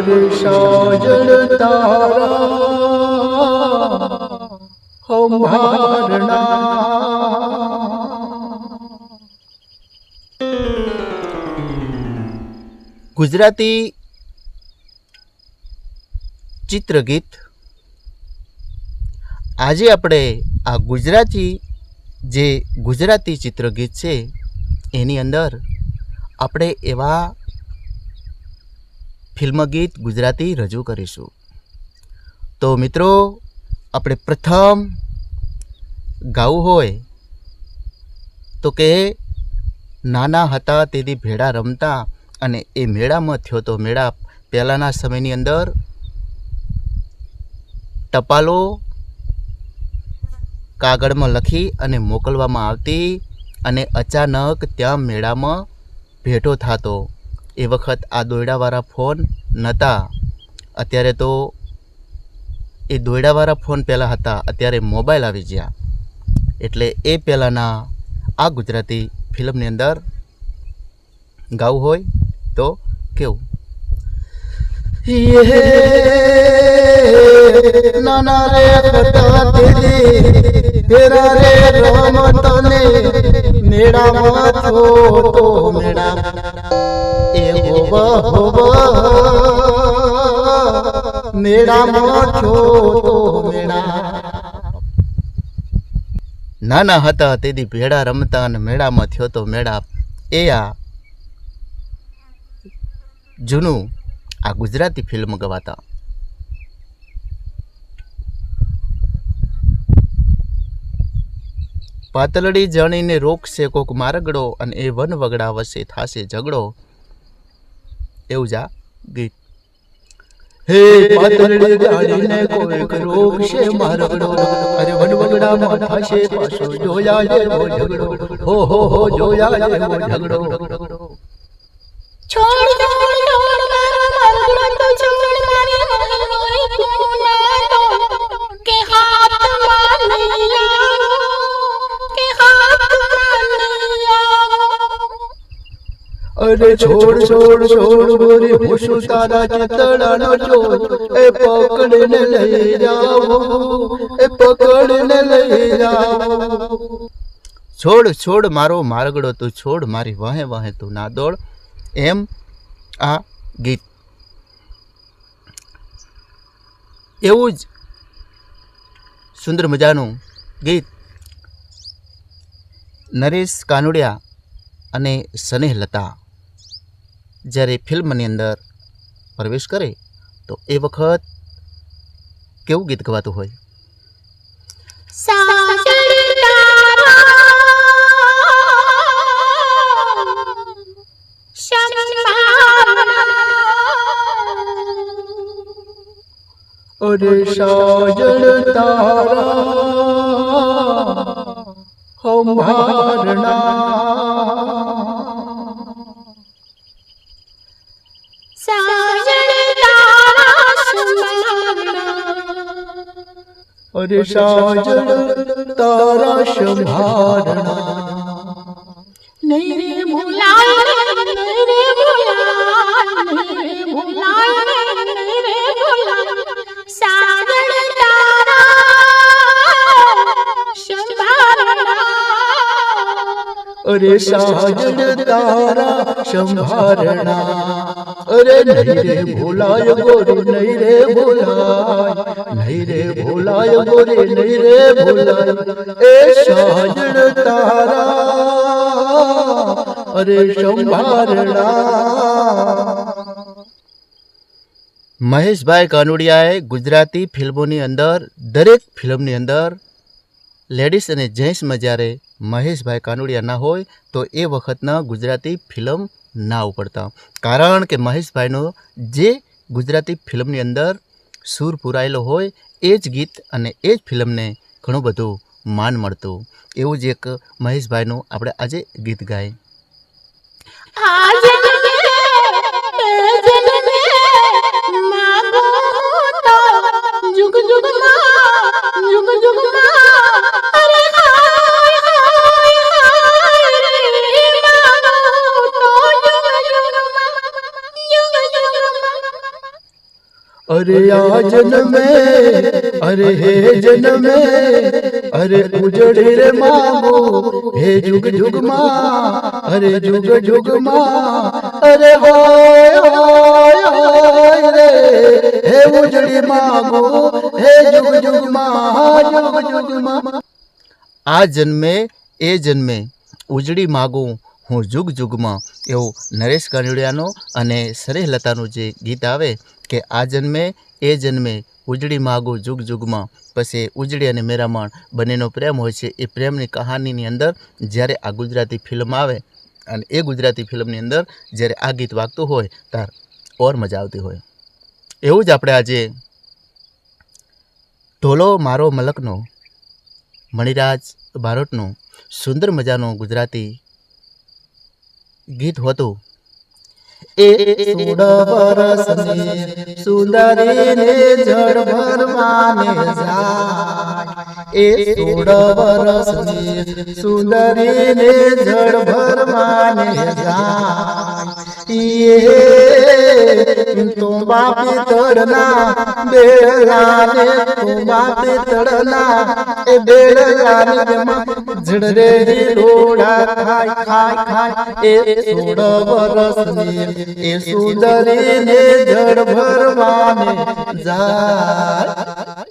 અરે સાજણ તારા ગુજરાતી ચિત્રગીત. આજે આપણે આ ગુજરાતી જે ગુજરાતી ચિત્રગીત છે, એની અંદર આપણે એવા ફિલ્મ ગીત ગુજરાતી રજૂ કરીશું. તો મિત્રો, આપણે પ્રથમ ગાવું હોય તો કે નાના હતા તેથી ભેડા રમતા અને એ મેળામાં થયો તો મેળા પહેલાંના સમયની અંદર ટપાલો કાગળમાં લખી અને મોકલવામાં આવતી અને અચાનક ત્યાં મેળામાં ભેટો થતો. એ વખત આ દોયડાવાળા ફોન નહોતા અત્યારે તો એ દોયડાવાળા ફોન પહેલાં હતા, અત્યારે મોબાઈલ આવી ગયા. એટલે એ પહેલાંના આ ગુજરાતી ફિલ્મની અંદર ગાવું હોય તો કેવું? નાના રે હતા તેરી, તેરા રે રમતને મેળામાં છો તો મેળા. એ નાના હતા તેથી ભેડા રમતા અને મેળામાં થયો તો મેળા. એ આ જૂનું આ ગુજરાતી ફિલ્મ ગવાતા. પાતળડી જાણીને રોકશે કોક મારગડો અને એ વન વગડા વસે થાશે ઝઘડો. એવું જ આ ગીત હે પાતળી ગાડીને કોઈક રોગ છે અરે વનવગડા માથા છે પાછો જોયા જેવો ઝઘડો હો હો હો જોયા જેવો ઝઘડો છોડ છોડ અરે છોડ છોડ છોડ ગોરી ભૂસુ તારા ચિતડાનો ચોર. એ પકડીને લઈ જાઓ, એ પકડીને લઈ જાઓ. છોડ છોડ મારો મારગડો તું, છોડ મારી વહે વહે તું ના દોડ. એમ આ ગીત. એવું જ સુંદર મજાનું ગીત નરેશ કાનુડિયા અને સ્નેહલતા જ્યારે ફિલ્મની અંદર પ્રવેશ કરે, તો એ વખત કેવું ગીત ગવાતું હોય? અરે સાજણ તારા હંભારણા અરે સાજણ તારા સંભારણા નહીં રે ભૂલાય નહીં રે ભૂલાય નહીં રે ભૂલાય નહીં રે ભૂલાય સાગર તારા સંભાળના અરે નહીં રે ભોલાય ગોરી નહીં રે ભોલાય. નહીં રે ભોલાય ગોરી નહીં રે ભોલાય. એ સાજણ તારા અરે સંભારણા મહેશભાઈ કાનુડિયાએ ગુજરાતી ફિલ્મોની અંદર દરેક ફિલ્મની અંદર લેડીઝ અને જેન્ટ્સમાં જ્યારે મહેશભાઈ કાનુડિયા ના હોય તો એ વખતના ગુજરાતી ફિલ્મ ના ઉપડતા. કારણ કે મહેશભાઈનો જે ગુજરાતી ફિલ્મની અંદર સૂર પુરાયેલો હોય, એ જ ગીત અને એ જ ફિલ્મને ઘણું બધું માન મળતું. એવું જ એક મહેશભાઈનું આપણે આજે ગીત ગાય. જુગ જુગ જુગ જુગ અરે આ જન્મે, અરે હે જન્મે, અરે ઉજળી રે મામો, હે જુગ જુગમાં, અરે જુગ જુગમાં, અરે હોય હોય રે, હે ઉજળી મામો, હે જુગ જુગમાં જુગ જુગમાં. આ જન્મે, એ જન્મે, ઉજળી માગું હું જુગ જુગમાં એવું નરેશ કાનડિયાનો અને સરેહલતાનું જે ગીત આવે કે આ જન્મે, એ જન્મે, ઉજળી માગું જુગ જુગમાં. પછી ઉજળી અને મેરામણ બંનેનો પ્રેમ હોય છે. એ પ્રેમની કહાનીની અંદર જ્યારે આ ગુજરાતી ફિલ્મ આવે અને એ ગુજરાતી ફિલ્મની અંદર જ્યારે આ ગીત વાગતું હોય ત્યારે ઓર મજા આવતી હોય. એવું જ આપણે આજે ઢોલો મારો મલકનો, મણિરાજ બારોટનું સુંદર મજાનું ગુજરાતી ગીત હતું. એ સોળ વરસની સુંદરીને જળ ભરવાને જાય એ સોળ વરસની સુંદરીને જળ ભરવાને જાય એ તુંબા પિતળના બેળાને તુંબા પિતળના એ બેળાને જેમાં જડરે લોડા ખાય ખાય ખાય એ સોળ વરસની એ સુંદરીને જળ ભરવાને જાય.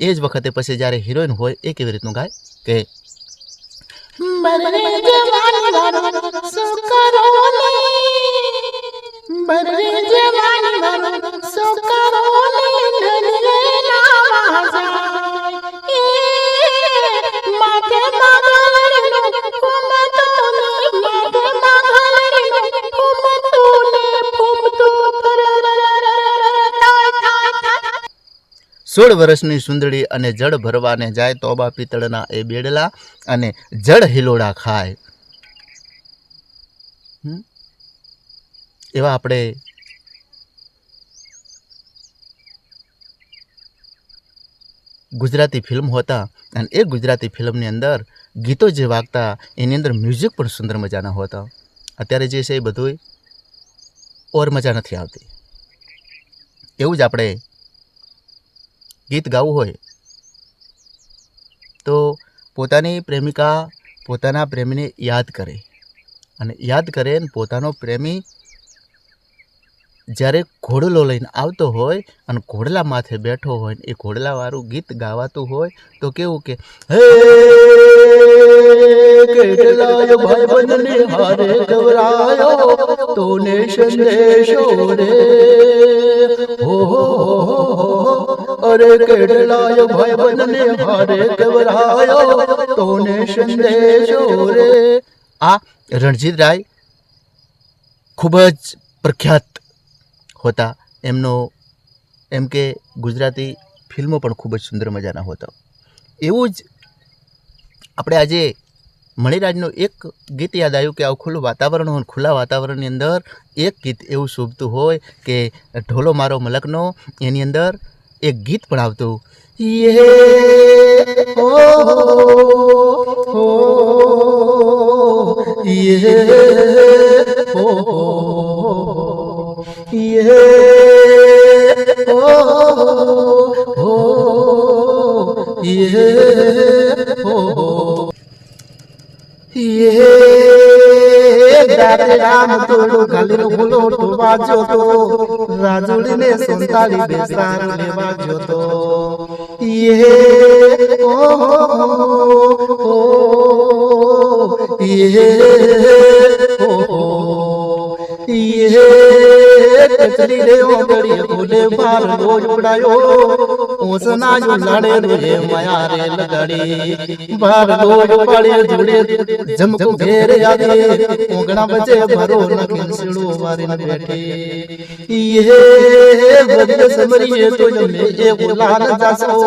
એ જ વખતે પછી જ્યારે હિરોઈન હોય એ કેવી રીતનું ગાય? કે બરરે જવાની વાળો સુકરો ને બરરે જવાની વાળો સુકરો સોળ વર્ષની સુંદરી અને જળ ભરવાને જાય તોબા પિત્તળના એ બેડલા અને જળ હિલોડા ખાય. એવા આપણે ગુજરાતી ફિલ્મ હોતા અને એ ગુજરાતી ફિલ્મની અંદર ગીતો જે વાગતા એની અંદર મ્યુઝિક પણ સુંદર મજાના હોતા. અત્યારે જે છે એ બધું ઓર મજા નથી આવતી. એવું જ આપણે ગીત ગાવું હોય, તો પોતાની પ્રેમિકા પોતાના પ્રેમીને યાદ કરે. અને યાદ કરે અને પોતાનો પ્રેમી જ્યારે ઘોડલો લઈને આવતો હોય અને ઘોડલા માથે બેઠો હોય એ ઘોડલાવાળું ગીત ગાવાતું હોય, તો કેવું કે, હે તોને સંદેશો રે હો. અરે કેટલાય ભાઈબંધને હારે ગવરાયો તોને સંદેશો રે આ રણજીત રાય ખૂબ જ પ્રખ્યાત હોતા, એમનો, એમ કે ગુજરાતી ફિલ્મો પણ ખૂબ જ સુંદર મજાના હોતા. એવું જ આપણે આજે મણિરાજનું એક ગીત યાદ આવ્યું કે આવું ખુલ્લું વાતાવરણ હોય ખુલ્લા વાતાવરણની અંદર એક ગીત એવું શોભતું હોય કે ઢોલો મારો મલકનો, એની અંદર એક ગીત પણ આવતું. યે ઓ યે યે હો યે ગાતે રામ તોડો ગાલીનો ફૂલો ટોવાજો તો રાજુડીને સંતાડી બેસાર લેવા જોતો યે ઓ હો યે ઓ યે કચરી રે ઓગળી ફૂલે બાર રોજ ઉડાયો ઓસના જો લડે રે માયા રે લગડી બાર રોજ પડે જોડે જમકુ ઘેર આવે ઓગણા બચે ભરો નખીન સીડો વારીને બેઠી યે વજ્ર સમરીએ તો જમે એ બોલાન જાસો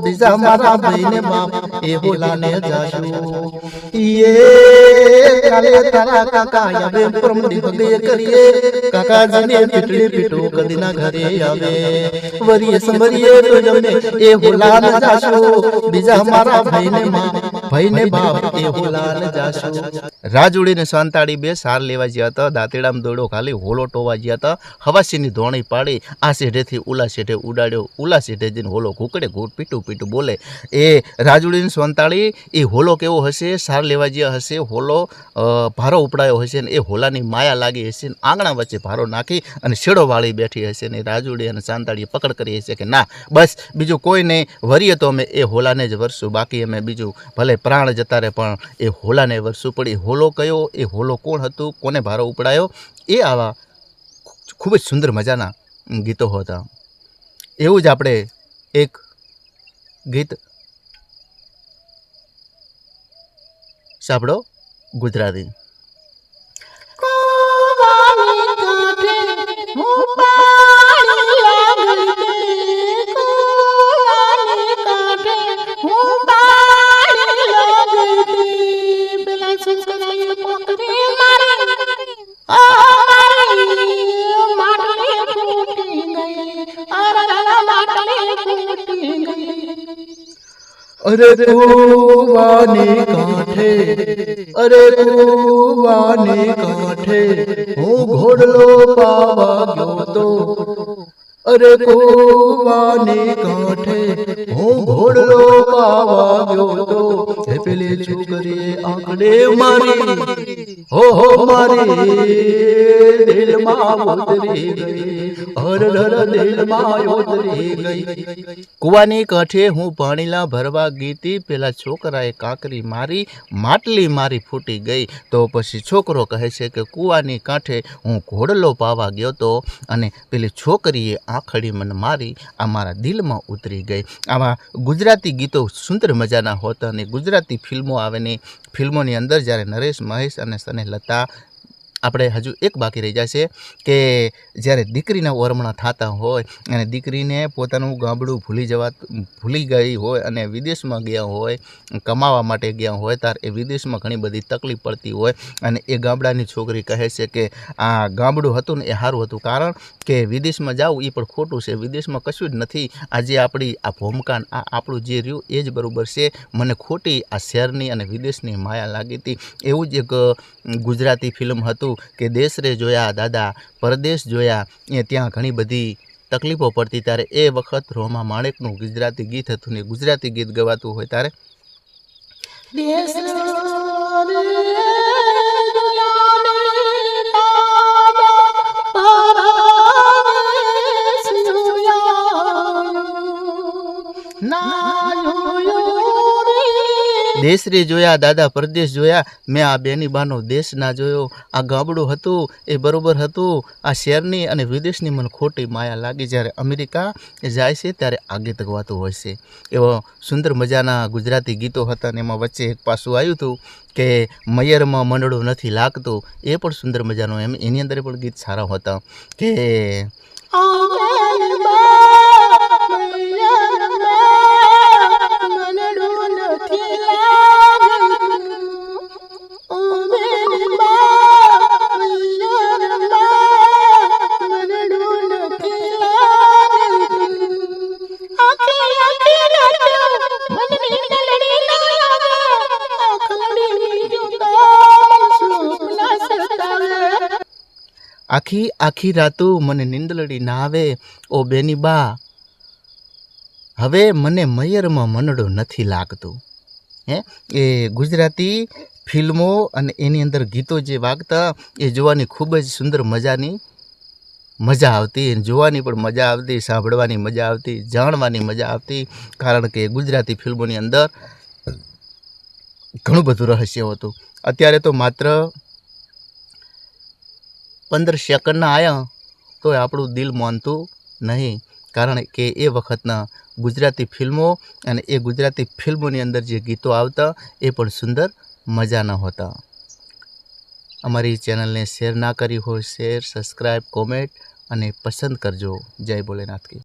બીજા મારા ભાઈને બાપ એ બોલાને જાશો યે કાલે તારા કાકા આવે પ્રમડી ભગે કરીએ કાકાજીને પીટડી પીટો કદીના ઘરે આવે વરીએ સમરીએ તો જમે એ બોલાન જાશો બીજા મારા ભાઈને માં ભાઈને બાપ એ હોલાન જાશો રાજુડી સંતાડી બે સાર લેવા ગયા હતા. દાંતીડામ દોડો ખાલી હોલો ટોવા ગયા હતા. હવાસીની ધોણી પાડી. આ શેઢેથી ઉલા શેઢે ઉડાડ્યો. ઉલા શેઢે જઈને હોલો ઘૂકડે ઘૂટ પીટું પીટું બોલે. એ રાજુડીને સોંતાળી. એ હોલો કેવો હશે? સાર લેવા ગયા હશે? હોલો ભારો ઉપડાયો હશે ને એ હોલાની માયા લાગી હશે ને આંગણા વચ્ચે ભારો નાખી અને શેડો વાળી બેઠી હશે ને રાજુડી અને સાંતાળીએ પકડ કરી હશે કે ના બસ બીજું કોઈ નહીં. વરીએ તો અમે એ હોલાને જ વરસું બાકી અમે બીજું ભલે પ્રાણ જતા રહે પણ એ હોલાને વરસું પડી. હોલો કયો? એ હોલો કોણ હતું? કોને ભારો ઉપડાયો? એ આવા ખૂબ જ સુંદર મજાના ગીતો હતા. એવું જ આપણે એક ગીત સાંભળો ગુજરાતી. અરે કુવાની કાંઠે, અરે કુવાની કાંઠે, હું ઘોડલો પાવા ગયો તો. અરે કુવાની કાંઠે, હું ઘોડલો પાવા ગયો તો. હે પેલી છોકરી આંકડે મારી, હો હો મારી, દિલમાં ઉતરી ગઈ. કૂવાની કાંઠે હું પાણીલા ભરવા ગીતી, પેલા છોકરાએ કાંકરી મારી, માટલી મારી ફૂટી ગઈ. તો પછી છોકરો કહે છે કે, કૂવાની કાંઠે હું ઘોડલો પાવા ગયો તો અને પેલી છોકરીએ આંખડી મને મારી, આ મારા દિલમાં ઉતરી ગઈ. આવા ગુજરાતી ગીતો સુંદર મજાના હોતા અને ગુજરાતી ફિલ્મો આવે ને, ફિલ્મોની અંદર જ્યારે નરેશ, મહેશ અને સ્નેહલતા આપણે હજુ એક બાકી રહી જશે કે જ્યારે દીકરીના ઓરમણા થતા હોય અને દીકરીને પોતાનું ગામડું ભૂલી જવા ભૂલી ગઈ હોય અને વિદેશમાં ગયા હોય, કમાવા માટે ગયા હોય ત્યારે એ વિદેશમાં ઘણી બધી તકલીફ પડતી હોય અને એ ગામડાની છોકરી કહે છે કે આ ગામડું હતું ને એ સારું હતું. કારણ કે વિદેશમાં જવું એ પણ ખોટું છે. વિદેશમાં કશું જ નથી. આજે આપણી આ ભૂમકાન, આ આપણું જે રહ્યું એ જ બરાબર છે. મને ખોટી આ શહેરની અને વિદેશની માયા લાગી હતી. એવું જ એક ગુજરાતી ફિલ્મ હતું કે દેશ રે જોયા, દાદા, પરદેશ જોયા, એ ત્યાં ઘણી બધી તકલીફો પડતી. ત્યારે એ વખત રોમા માણેકનું ગુજરાતી ગીત હતું ને ગુજરાતી ગીત ગવાતું હોય ત્યારે દેશ રે જોયા, દાદા પરદેશ જોયા, મેં આ બેની બાનો દેશ ના જોયો, આ ગામડું હતું, એ બરોબર હતું, આ શહેરની અને વિદેશની મને ખોટી માયા લાગી. જ્યારે અમેરિકા જાય છે, ત્યારે આગે તગવાતું હોય છે. એવો સુંદર મજાના ગુજરાતી ગીતો હતા અને એમાં વચ્ચે એક પાસું આવ્યું હતું કે મયરમાં મંડળું નથી લાગતું. એ પણ સુંદર મજાનું એમ, એની અંદર પણ ગીત સારા હતા. કે આખી આખી રાતું મને નીંદલડી ના આવે ઓ બેની બા. હવે મને મયરમાં મનડો નથી લાગતું. હે? એ ગુજરાતી ફિલ્મો અને એની અંદર ગીતો જે વાગતા, એ જોવાની ખૂબ જ સુંદર મજાની મજા આવતી અને જોવાની પણ મજા આવતી, સાંભળવાની મજા આવતી, જાણવાની મજા આવતી, કારણ કે ગુજરાતી ફિલ્મોની અંદર ઘણું બધું રહસ્ય હતું. અત્યારે તો માત્ર પંદર સેકન્ડના આવ્યા તોય આપણું દિલ માનતું નહીં. કારણ કે એ વખતના ગુજરાતી ફિલ્મો અને એ ગુજરાતી ફિલ્મોની અંદર જે ગીતો આવતા, એ પણ સુંદર મજાના હોતા. અમારી ચેનલને શેર ના કરી હોય, શેર સબસ્ક્રાઈબ કોમેન્ટ અને પસંદ કરજો. જય ભોલેનાથ કી